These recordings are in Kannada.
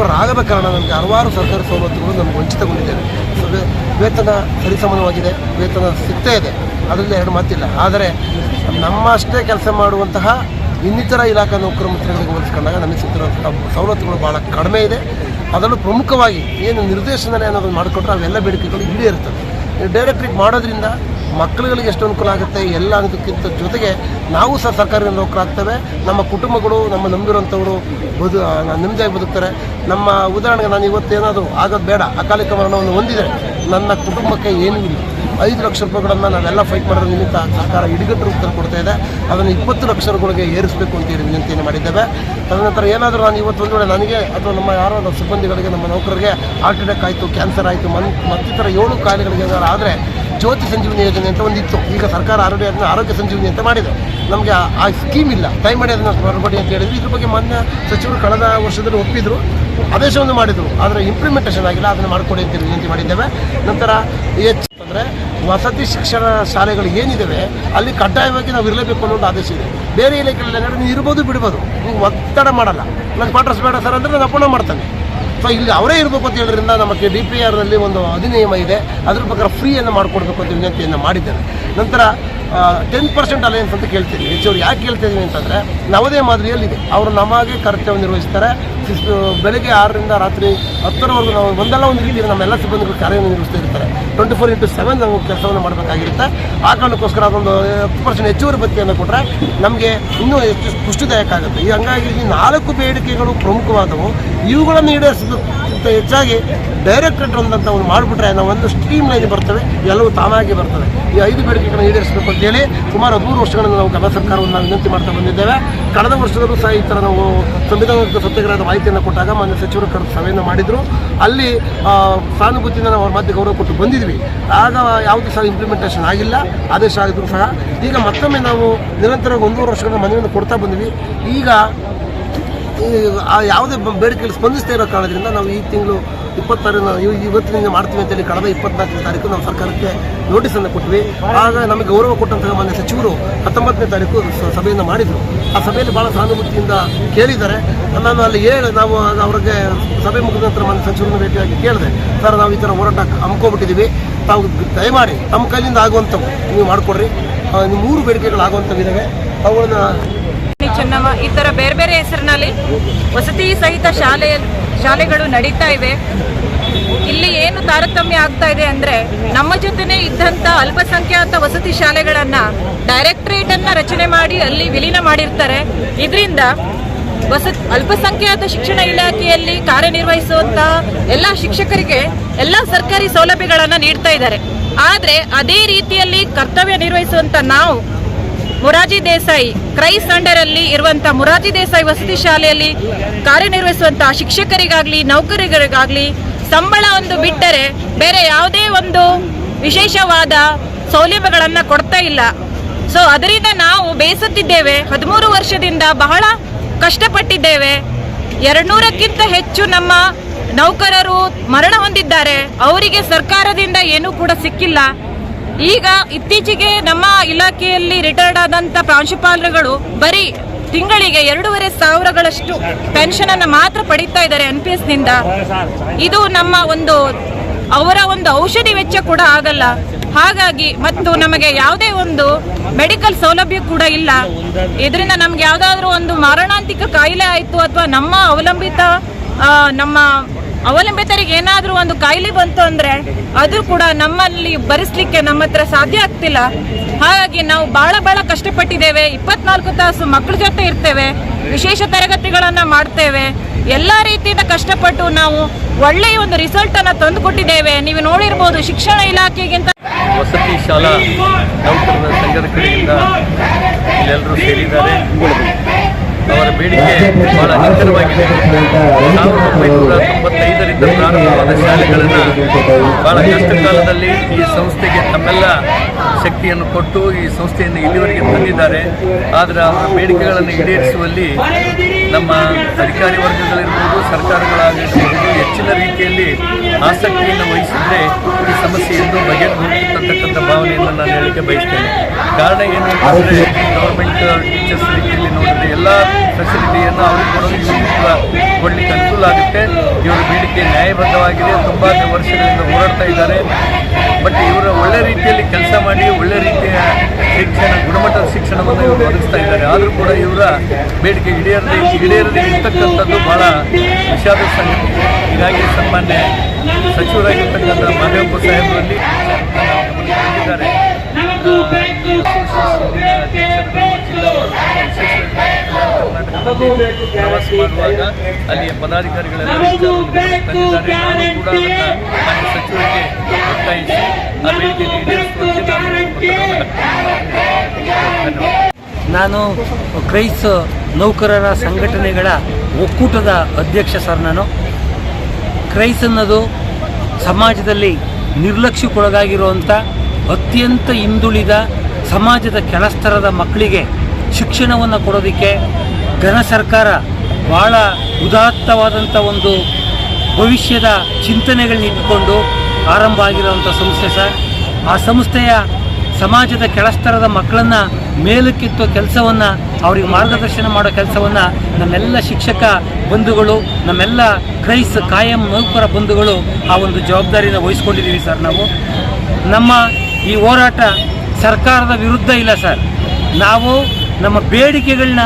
ನೌಕರರಾಗದ ಕಾರಣ ನಮಗೆ ಹಲವಾರು ಸರ್ಕಾರಿ ಸವಲತ್ತುಗಳು ನಮ್ಗೆ ವಂಚಿತಗೊಂಡಿದ್ದೇವೆ. ವೇತನ ಸರಿಸಮಾನವಾಗಿದೆ, ವೇತನ ಸಿಗ್ತಾ ಇದೆ. ಅದರಲ್ಲಿ ಎರಡು ಮಾತಿಲ್ಲ. ಆದರೆ ನಮ್ಮಷ್ಟೇ ಕೆಲಸ ಮಾಡುವಂತಹ ಇನ್ನಿತರ ಇಲಾಖಾ ನೌಕರ ಮಂತ್ರಿಗಳಿಗೆ ಹೋಲಿಸ್ಕೊಂಡಾಗ ನಮಗೆ ಸಿಗ್ತಿರುವಂತಹ ಸವಲತ್ತುಗಳು ಭಾಳ ಕಡಿಮೆ ಇದೆ. ಅದರಲ್ಲೂ ಪ್ರಮುಖವಾಗಿ ಏನು ನಿರ್ದೇಶನ ಅನ್ನೋದನ್ನು ಮಾಡಿಕೊಟ್ರೆ ಅವೆಲ್ಲ ಬೇಡಿಕೆಗಳು ಈಡೇರುತ್ತವೆ. ಡೈರೆಕ್ಟ್ರಿಗೆ ಮಾಡೋದ್ರಿಂದ ಮಕ್ಕಳುಗಳಿಗೆ ಎಷ್ಟು ಅನುಕೂಲ ಆಗುತ್ತೆ ಎಲ್ಲ ಅನ್ನೋದಕ್ಕಿಂತ ಜೊತೆಗೆ ನಾವು ಸಹ ಸರ್ಕಾರಿ ನೌಕರಾಗ್ತೇವೆ ನಮ್ಮ ಕುಟುಂಬಗಳು, ನಮ್ಮ ನಂಬಿರುವಂಥವರು ಬದು ನೆಮ್ಮದಿಯಾಗಿ ಬದುಕ್ತಾರೆ. ನಮ್ಮ ಉದಾಹರಣೆಗೆ ನಾನು ಇವತ್ತೇನಾದರೂ ಆಗೋದು ಬೇಡ. ಅಕಾಲಿಕ ಮರಣವನ್ನು ಹೊಂದಿದರೆ ನನ್ನ ಕುಟುಂಬಕ್ಕೆ ಏನೂ ಇಲ್ಲ. ಐದು ಲಕ್ಷ ರೂಪಾಯಿಗಳನ್ನು ನಾವೆಲ್ಲ ಫೈಟ್ ಮಾಡೋದ್ರ ನಿಮಿತ್ತ ಸರ್ಕಾರ ಇಡಿಗಟ್ಟು ರೂಪದಲ್ಲಿ ಕೊಡ್ತಾ ಇದೆ. ಅದನ್ನು ಇಪ್ಪತ್ತು ಲಕ್ಷ ರೂಪಾಯಿಗೆ ಏರಿಸಬೇಕು ಅಂತ ಹೇಳಿ ವಿನಂತಿಯನ್ನು ಮಾಡಿದ್ದೇವೆ. ತದನಂತರ ಏನಾದರೂ ನಾನು ಇವತ್ತು ಒಂದು ವೇಳೆ ನನಗೆ ಅಥವಾ ನಮ್ಮ ಯಾರೋ ಸಿಬ್ಬಂದಿಗಳಿಗೆ, ನಮ್ಮ ನೌಕರರಿಗೆ ಹಾರ್ಟ್ ಅಟ್ಯಾಕ್ ಆಯಿತು ಕ್ಯಾನ್ಸರ್ ಆಯಿತು, ಮನ್ ಮತ್ತಿತರ ಏಳು ಕಾಯಿಲೆಗಳಿಗೆ ಏನಾದರೂ ಆದರೆ ಜ್ಯೋತಿ ಸಂಜೀವಿನಿ ಯೋಜನೆ ಅಂತ ಒಂದಿತ್ತು. ಈಗ ಸರ್ಕಾರ ಆರೋಗ್ಯ ಅದನ್ನ ಆರೋಗ್ಯ ಸಂಜೀವಿನಿ ಅಂತ ಮಾಡಿದೆ. ನಮಗೆ ಆ- ಸ್ಕೀಮ್ ಇಲ್ಲ. ಟೈಮ್ ಮಾಡಿ ಅದನ್ನು ಹೊರಬಡಿ ಅಂತ ಹೇಳಿದ್ವಿ ಇದ್ರ ಬಗ್ಗೆ ಮಾನ್ಯ ಸಚಿವರು ಕಳೆದ ವರ್ಷದಲ್ಲಿ ಒಪ್ಪಿದ್ರು. ಆದೇಶವನ್ನು ಮಾಡಿದರು. ಆದರೆ ಇಂಪ್ಲಿಮೆಂಟೇಷನ್ ಆಗಿಲ್ಲ. ಅದನ್ನು ಮಾಡಿಕೊಡಿ ಅಂತ ವಿನಂತಿ ಮಾಡಿದ್ದೇವೆ. ನಂತರ ಹೆಚ್ಚು ಅಂದರೆ ವಸತಿ ಶಿಕ್ಷಣ ಶಾಲೆಗಳು ಏನಿದ್ದಾವೆ ಅಲ್ಲಿ ಕಡ್ಡಾಯವಾಗಿ ನಾವು ಇರಲೇಬೇಕು ಅನ್ನೋ ಒಂದು ಆದೇಶ ಇದೆ. ಬೇರೆ ಇಲಾಖೆಗಳಲ್ಲಿ ನೀವು ಇರ್ಬೋದು, ಬಿಡ್ಬೋದು. ನೀವು ಒತ್ತಡ ಮಾಡಲ್ಲ. ನನ್ನ ಕ್ವಾರ್ಟರ್ಸ್ ಬೇಡ ಸರ್ ಅಂದರೆ ನಾನು ಅಪೋಣ ಮಾಡ್ತಾನೆ. ಸೊ ಇಲ್ಲಿ ಅವರೇ ಇರಬೇಕು ಅಂತ ಹೇಳೋದ್ರಿಂದ ನಮಗೆ ಡಿ ಪಿ ಆರ್ನಲ್ಲಿ ಒಂದು ಅಧಿನಿಯಮ ಇದೆ. ಅದ್ರ ಪ್ರಕಾರ ಫ್ರೀಯನ್ನು ಮಾಡಿಕೊಡ್ಬೇಕು ಅಂತ ವಿನಂತಿಯನ್ನು ಮಾಡಿದ್ದೇನೆ ನಂತರ ಟೆನ್ ಪರ್ಸೆಂಟ್ ಅಲಯನ್ಸ್ ಅಂತ ಕೇಳ್ತೀನಿ. ಹೆಚ್ಚು ಯಾಕೆ ಕೇಳ್ತಿದ್ದೀನಿ ಅಂತಂದರೆ ನವದೇ ಮಾದರಿಯಲ್ಲಿದೆ. ಅವರು ನಮಗೆ ಕರ್ತವ್ಯ ನಿರ್ವಹಿಸ್ತಾರೆ. ಬೆಳಗ್ಗೆ ಆರರಿಂದ ರಾತ್ರಿ ಹತ್ತರವರೆಗೂ ನಾವು ಒಂದಲ್ಲ ಒಂದು ರೀತಿ ನಮ್ಮೆಲ್ಲ ಸಿಬ್ಬಂದಿಗಳು ಕಾರ್ಯನಿರ್ವಹಿಸ್ತಾ ಇರ್ತಾರೆ. ಟ್ವೆಂಟಿ ಫೋರ್ ಇಂಟು ಸೆವೆನ್ ನಾವು ಕೆಲಸವನ್ನು ಮಾಡಬೇಕಾಗಿರುತ್ತೆ. ಆ ಕಾರಣಕ್ಕೋಸ್ಕರ ಅದೊಂದು ಹತ್ತು ಪರ್ಸೆಂಟ್ ಹೆಚ್ಚುವರಿ ಭತ್ತೆಯನ್ನು ಕೊಟ್ಟರೆ ನಮಗೆ ಇನ್ನೂ ಹೆಚ್ಚು ಪುಷ್ಟಿದಾಯಕ ಆಗುತ್ತೆ ಈ ಹಂಗಾಗಿ ಈ ನಾಲ್ಕು ಬೇಡಿಕೆಗಳು ಪ್ರಮುಖವಾದವು. ಇವುಗಳನ್ನು ಈಡೇರಿಸಿದ ಹೆಚ್ಚಾಗಿ ಡೈರೆಕ್ಟರೇಟ್ ಒಂದಂತ ಒಂದು ಮಾಡಿಬಿಟ್ರೆ ನಾವು ಒಂದು ಸ್ಟ್ರೀಮ್ ಲೈನ್ ಬರ್ತವೆ. ಎಲ್ಲವೂ ತಾನಾಗಿ ಬರ್ತವೆ. ಈ ಐದು ಬೇಡಿಕೆಗಳನ್ನು ಈಡೇರಿಸಬೇಕು ಅಂತೇಳಿ ಸುಮಾರು ಹದಿಮೂರು ವರ್ಷಗಳಿಂದ ನಾವು ಕನ್ನಡ ಸರ್ಕಾರವನ್ನು ನಾವು ವಿನಂತಿ ಮಾಡ್ತಾ ಬಂದಿದ್ದೇವೆ. ಕಳೆದ ವರ್ಷದಲ್ಲೂ ಸಹ ಈ ಥರ ನಾವು ಸಂವಿಧಾನದ ಸತ್ಯಾಗ್ರಹದ ಮಾಹಿತಿಯನ್ನು ಕೊಟ್ಟಾಗ ಮಾನ್ಯ ಸಚಿವರು ಕರೆದು ಸಭೆಯನ್ನು ಮಾಡಿದರು. ಅಲ್ಲಿ ಸಾನುಭೂತಿಯಿಂದ ನಾವು ಅವ್ರ ಮಧ್ಯೆ ಗೌರವ ಕೊಟ್ಟು ಬಂದಿದ್ವಿ. ಆಗ ಯಾವುದೇ ಸಹ ಇಂಪ್ಲಿಮೆಂಟೇಷನ್ ಆಗಿಲ್ಲ. ಆದೇಶ ಆಗಿದ್ರು ಸಹ. ಈಗ ಮತ್ತೊಮ್ಮೆ ನಾವು ನಿರಂತರವಾಗಿ ಒಂದೂವರೆ ವರ್ಷಗಳಿಂದ ಮನವಿಯನ್ನು ಕೊಡ್ತಾ ಬಂದ್ವಿ. ಈಗ ಯಾವುದೇ ಬೇಡಿಕೆಗಳು ಸ್ಪಂದಿಸ್ತಾ ಇರೋ ಕಾರಣದಿಂದ ನಾವು ಈ ತಿಂಗಳು ಇಪ್ಪತ್ತಾರನ ಇವತ್ತಿನಿಂದ ಮಾಡ್ತೀವಿ ಅಂತೇಳಿ ಕಳೆದ ಇಪ್ಪತ್ನಾಲ್ಕನೇ ತಾರೀಕು ನಾವು ಸರ್ಕಾರಕ್ಕೆ ನೋಟಿಸನ್ನು ಕೊಟ್ವಿ ಆಗ ನಮಗೆ ಗೌರವ ಕೊಟ್ಟಂತಹ ಮಾನ್ಯ ಸಚಿವರು ಹತ್ತೊಂಬತ್ತನೇ ತಾರೀಕು ಸಭೆಯನ್ನು ಮಾಡಿದರು. ಆ ಸಭೆಯಲ್ಲಿ ಭಾಳ ಸಹಾನುಭೂತಿಯಿಂದ ಕೇಳಿದ್ದಾರೆ. ನಾನು ಅಲ್ಲಿ ಹೇಳಿ, ನಾವು ಅವ್ರಿಗೆ ಸಭೆ ಮುಗಿದ ನಂತರ ಮಾನ್ಯ ಸಚಿವರನ್ನ ಭೇಟಿಯಾಗಿ ಕೇಳಿದೆ. ಸರ್, ನಾವು ಈ ಥರ ಹೋರಾಟ ಹಮ್ಮಿಕೊಬಿಟ್ಟಿದ್ದೀವಿ ತಾವು ದಯಮಾಡಿ ನಮ್ಮ ಕೈಲಿಂದ ಆಗುವಂಥವು ನೀವು ಮಾಡಿಕೊಡ್ರಿ. ಮೂರು ಬೇಡಿಕೆಗಳು ಆಗುವಂಥವಿದ್ದಾವೆ ಅವುಗಳನ್ನ ಚೆನ್ನಮ್ಮ, ಈ ಥರ ಬೇರೆ ಬೇರೆ ಹೆಸರಿನಲ್ಲಿ ವಸತಿ ಸಹಿತ ಶಾಲೆ ಶಾಲೆಗಳು ನಡೀತಾ ಇವೆ. ಇಲ್ಲಿ ಏನು ತಾರತಮ್ಯ ಆಗ್ತಾ ಇದೆ ಅಂದ್ರೆ ನಮ್ಮ ಜೊತೆನೆ ಇದ್ದಂತ ಅಲ್ಪಸಂಖ್ಯಾತ ವಸತಿ ಶಾಲೆಗಳನ್ನ ಡೈರೆಕ್ಟರೇಟ್ ಅನ್ನ ರಚನೆ ಮಾಡಿ ಅಲ್ಲಿ ವಿಲೀನ ಮಾಡಿರ್ತಾರೆ. ಇದರಿಂದ ವಸತಿ, ಅಲ್ಪಸಂಖ್ಯಾತ ಶಿಕ್ಷಣ ಇಲಾಖೆಯಲ್ಲಿ ಕಾರ್ಯನಿರ್ವಹಿಸುವಂತ ಎಲ್ಲ ಶಿಕ್ಷಕರಿಗೆ ಎಲ್ಲ ಸರ್ಕಾರಿ ಸೌಲಭ್ಯಗಳನ್ನು ನೀಡ್ತಾ ಇದ್ದಾರೆ. ಆದರೆ ಅದೇ ರೀತಿಯಲ್ಲಿ ಕರ್ತವ್ಯ ನಿರ್ವಹಿಸುವಂತ ನಾವು ಮೊರಾರ್ಜಿ ದೇಸಾಯಿ ಕ್ರೈಸ್ ಅಂಡರ್ ಅಲ್ಲಿ ಇರುವಂತ ಮೊರಾರ್ಜಿ ದೇಸಾಯಿ ವಸತಿ ಶಾಲೆಯಲ್ಲಿ ಕಾರ್ಯನಿರ್ವಹಿಸುವಂತಹ ಶಿಕ್ಷಕರಿಗಾಗ್ಲಿ ನೌಕರಿಗರಿಗಾಗ್ಲಿ ಸಂಬಳ ಒಂದು ಬಿಟ್ಟರೆ ಬೇರೆ ಯಾವುದೇ ಒಂದು ವಿಶೇಷವಾದ ಸೌಲಭ್ಯಗಳನ್ನ ಕೊಡ್ತಾ ಇಲ್ಲ. ಸೊ ಅದರಿಂದ ನಾವು ಬೇಸತ್ತಿದ್ದೇವೆ. ಹದಿಮೂರು ವರ್ಷದಿಂದ ಬಹಳ ಕಷ್ಟಪಟ್ಟಿದ್ದೇವೆ. ಎರಡ್ನೂರಕ್ಕಿಂತ ಹೆಚ್ಚು ನಮ್ಮ ನೌಕರರು ಮರಣ ಹೊಂದಿದ್ದಾರೆ. ಅವರಿಗೆ ಸರ್ಕಾರದಿಂದ ಏನೂ ಕೂಡ ಸಿಕ್ಕಿಲ್ಲ. ಈಗ ಇತ್ತೀಚೆಗೆ ನಮ್ಮ ಇಲಾಖೆಯಲ್ಲಿ ರಿಟೈರ್ಡ್ ಆದಂತ ಪ್ರಾಂಶುಪಾಲರುಗಳು ಬರೀ ತಿಂಗಳಿಗೆ ಎರಡೂವರೆ ಸಾವಿರಗಳಷ್ಟು ಪೆನ್ಷನ್ ಅನ್ನ ಮಾತ್ರ ಪಡೀತಾ ಇದ್ದಾರೆ ಎನ್ ಪಿ ಎಸ್ನಿಂದ. ಇದು ನಮ್ಮ ಒಂದು ಅವರ ಒಂದು ಔಷಧಿ ವೆಚ್ಚ ಕೂಡ ಆಗಲ್ಲ. ಹಾಗಾಗಿ ಮತ್ತು ನಮಗೆ ಯಾವುದೇ ಒಂದು ಮೆಡಿಕಲ್ ಸೌಲಭ್ಯ ಕೂಡ ಇಲ್ಲ. ಇದರಿಂದ ನಮ್ಗೆ ಯಾವ್ದಾದ್ರು ಒಂದು ಮಾರಣಾಂತಿಕ ಕಾಯಿಲೆ ಆಯಿತು ಅಥವಾ ನಮ್ಮ ಅವಲಂಬಿತ ನಮ್ಮ ಅವಲಂಬಿತರಿಗೆ ಏನಾದರೂ ಒಂದು ಕಾಯಿಲೆ ಬಂತು ಅಂದ್ರೆ ಅದು ಕೂಡ ನಮ್ಮಲ್ಲಿ ಭರಿಸ್ಲಿಕ್ಕೆ ನಮ್ಮ ಹತ್ರ ಸಾಧ್ಯ ಆಗ್ತಿಲ್ಲ. ಹಾಗಾಗಿ ನಾವು ಬಹಳ ಬಹಳ ಕಷ್ಟಪಟ್ಟಿದ್ದೇವೆ. ಇಪ್ಪತ್ನಾಲ್ಕು ತಾಸು ಮಕ್ಕಳ ಜೊತೆ ಇರ್ತೇವೆ. ವಿಶೇಷ ತರಗತಿಗಳನ್ನು ಮಾಡ್ತೇವೆ. ಎಲ್ಲ ರೀತಿಯಿಂದ ಕಷ್ಟಪಟ್ಟು ನಾವು ಒಳ್ಳೆಯ ಒಂದು ರಿಸಲ್ಟ್ ಅನ್ನ ತಂದುಕೊಟ್ಟಿದ್ದೇವೆ. ನೀವು ನೋಡಿರ್ಬೋದು ಶಿಕ್ಷಣ ಇಲಾಖೆಗಿಂತ ವಸತಿ ಶಾಲಾ ನೌಕರರ ಸಂಘದ ಕಡೆಯಿಂದ ಎಲ್ಲರೂ ಸೇರಿದ್ದಾರೆ. ಅವರ ಬೇಡಿಕೆ ಬಹಳ ನಿಖರವಾಗಿದೆ ಸಾವಿರದ ಒಂಬೈನೂರ ತೊಂಬತ್ತೈದರಿಂದ ಪ್ರಾರಂಭವಾದ ಶಾಲೆಗಳನ್ನು ಬಹಳ ಕಷ್ಟ ಕಾಲದಲ್ಲಿ ಈ ಸಂಸ್ಥೆಗೆ ತಮ್ಮೆಲ್ಲ ಶಕ್ತಿಯನ್ನು ಕೊಟ್ಟು ಈ ಸಂಸ್ಥೆಯನ್ನು ಇಲ್ಲಿವರೆಗೆ ತಂದಿದ್ದಾರೆ. ಆದರೆ ಅವರ ಬೇಡಿಕೆಗಳನ್ನು ಈಡೇರಿಸುವಲ್ಲಿ ನಮ್ಮ ಅಧಿಕಾರಿ ವರ್ಗಗಳಿರ್ಬೋದು ಸರ್ಕಾರಗಳಾಗಿರ್ಬೋದು ಹೆಚ್ಚಿನ ರೀತಿಯಲ್ಲಿ ಆಸಕ್ತಿಯನ್ನು ವಹಿಸಿದ್ರೆ ಈ ಸಮಸ್ಯೆ ಇನ್ನೂ ಬಗೆಹರಿಸುತ್ತಕ್ಕಂಥ ಭಾವನೆಯನ್ನು ನಾನು ಹೇಳಲಿಕ್ಕೆ ಬಯಸ್ತೇನೆ. ಕಾರಣ ಏನು ಅಂತಂದರೆ ಗೌರ್ಮೆಂಟ್ ಟೀಚರ್ಸ್ ರೀತಿಯಲ್ಲಿ ನೋಡಿದ್ರೆ ಎಲ್ಲ ಫೆಸಿಲಿಟಿಯನ್ನು ಅವರಿಗೆ ಕೊಡೋದಕ್ಕೆ ಇವ್ರಿಗೂ ಕೂಡ ಕೊಡಲಿಕ್ಕೆ ಅನುಕೂಲ ಆಗುತ್ತೆ. ನ್ಯಾಯಬದ್ಧವಾಗಿದೆ, ತುಂಬ ವರ್ಷಗಳಿಂದ ಹೋರಾಡ್ತಾ ಇದ್ದಾರೆ. ಬಟ್ ಇವರು ಒಳ್ಳೆ ರೀತಿಯಲ್ಲಿ ಕೆಲಸ ಮಾಡಿ, ಒಳ್ಳೆ ರೀತಿಯ ಶಿಕ್ಷಣ, ಗುಣಮಟ್ಟದ ಶಿಕ್ಷಣವನ್ನು ಇವರು ಒದಗಿಸ್ತಾ ಇದ್ದಾರೆ. ಆದರೂ ಕೂಡ ಇವರ ಬೇಡಿಕೆ ಈಡೇರದೆ ಈಡೇರದೆ ಇರ್ತಕ್ಕಂಥದ್ದು ಬಹಳ ವಿಷಾದ ಸಂಗತಿ. ಹೀಗಾಗಿ ಸನ್ಮಾನ್ಯ ಸಚಿವರಾಗಿರ್ತಕ್ಕಂಥ ಮಾದೇವಪ್ಪ ಸಾಹೇಬರಲ್ಲಿ ಗಮನಿಸಿದ್ದಾರೆ ಪ್ರವಾಸ ಮಾಡುವಾಗ ಅಲ್ಲಿಯ ಪದಾಧಿಕಾರಿಗಳೆಲ್ಲ ತಂದಿದ್ದಾರೆ ನಾನು ಕೂಡ ಮಾನ್ಯ ಸಚಿವರಿಗೆ ಒತ್ತಾಯಿಸಿ ಆ ಬೇಡಿಕೆಯನ್ನು ಈಡೇರಿಸುವಂತೆ ನಾನು ಒತ್ತಡವನ್ನು ಹಾಕ್ತೇನೆ. ಧನ್ಯವಾದ ನಾನು ಕ್ರೈಸ್ ನೌಕರರ ಸಂಘಟನೆಗಳ ಒಕ್ಕೂಟದ ಅಧ್ಯಕ್ಷ ಸರ್ ನಾನು. ಕ್ರೈಸ್ ಅನ್ನೋದು ಸಮಾಜದಲ್ಲಿ ನಿರ್ಲಕ್ಷ್ಯಕ್ಕೊಳಗಾಗಿರುವಂಥ ಅತ್ಯಂತ ಹಿಂದುಳಿದ ಸಮಾಜದ ಕೆಳಸ್ತರದ ಮಕ್ಕಳಿಗೆ ಶಿಕ್ಷಣವನ್ನು ಕೊಡೋದಕ್ಕೆ ಘನ ಸರ್ಕಾರ ಭಾಳ ಉದಾತ್ತವಾದಂಥ ಒಂದು ಭವಿಷ್ಯದ ಚಿಂತನೆಗಳನ್ನ ಇಟ್ಟುಕೊಂಡು ಆರಂಭ ಆಗಿರುವಂಥ ಸಂಸ್ಥೆ ಸರ್. ಆ ಸಂಸ್ಥೆಯ ಸಮಾಜದ ಕೆಳಸ್ತರದ ಮಕ್ಕಳನ್ನು ಮೇಲಕ್ಕೆತ್ತುವ ಕೆಲಸವನ್ನು, ಅವರಿಗೆ ಮಾರ್ಗದರ್ಶನ ಮಾಡೋ ಕೆಲಸವನ್ನು ನಮ್ಮೆಲ್ಲ ಶಿಕ್ಷಕ ಬಂಧುಗಳು, ನಮ್ಮೆಲ್ಲ ಕ್ರೈಸ್ ಕಾಯಂ ನೌಕರ ಬಂಧುಗಳು ಆ ಒಂದು ಜವಾಬ್ದಾರಿನ ವಹಿಸ್ಕೊಂಡಿದ್ದೀವಿ ಸರ್ ನಾವು. ನಮ್ಮ ಈ ಹೋರಾಟ ಸರ್ಕಾರದ ವಿರುದ್ಧ ಇಲ್ಲ ಸರ್. ನಾವು ನಮ್ಮ ಬೇಡಿಕೆಗಳನ್ನ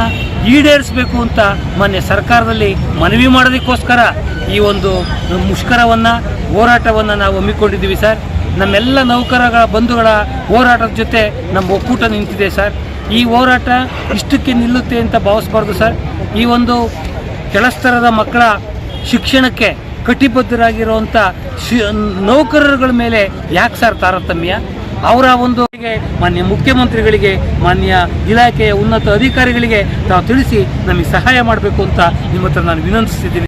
ಈಡೇರಿಸಬೇಕು ಅಂತ ಮೊನ್ನೆ ಸರ್ಕಾರದಲ್ಲಿ ಮನವಿ ಮಾಡೋದಕ್ಕೋಸ್ಕರ ಈ ಒಂದು ಮುಷ್ಕರವನ್ನು, ಹೋರಾಟವನ್ನು ನಾವು ಹಮ್ಮಿಕೊಂಡಿದ್ದೀವಿ ಸರ್. ನಮ್ಮೆಲ್ಲ ನೌಕರಗಳ ಬಂಧುಗಳ ಹೋರಾಟದ ಜೊತೆ ನಮ್ಮ ಒಕ್ಕೂಟ ನಿಂತಿದೆ ಸರ್. ಈ ಹೋರಾಟ ಇಷ್ಟಕ್ಕೆ ನಿಲ್ಲುತ್ತೆ ಅಂತ ಭಾವಿಸ್ಬಾರ್ದು ಸರ್. ಈ ಒಂದು ಕೆಳಸ್ತರದ ಮಕ್ಕಳ ಶಿಕ್ಷಣಕ್ಕೆ ಕಟಿಬದ್ಧರಾಗಿರುವಂಥ ಶಿ ನೌಕರರುಗಳ ಮೇಲೆ ಯಾಕೆ ಸರ್ ತಾರತಮ್ಯ? ಅವರ ಒಂದು ಮಾನ್ಯ ಮುಖ್ಯಮಂತ್ರಿಗಳಿಗೆ, ಮಾನ್ಯ ಇಲಾಖೆಯ ಉನ್ನತ ಅಧಿಕಾರಿಗಳಿಗೆ ತಾವು ತಿಳಿಸಿ ನಮಗೆ ಸಹಾಯ ಮಾಡಬೇಕು ಅಂತ ನಿಮ್ಮ ಹತ್ರ ನಾನು ವಿನಂತಿಸ್ತಿದ್ದೀನಿ.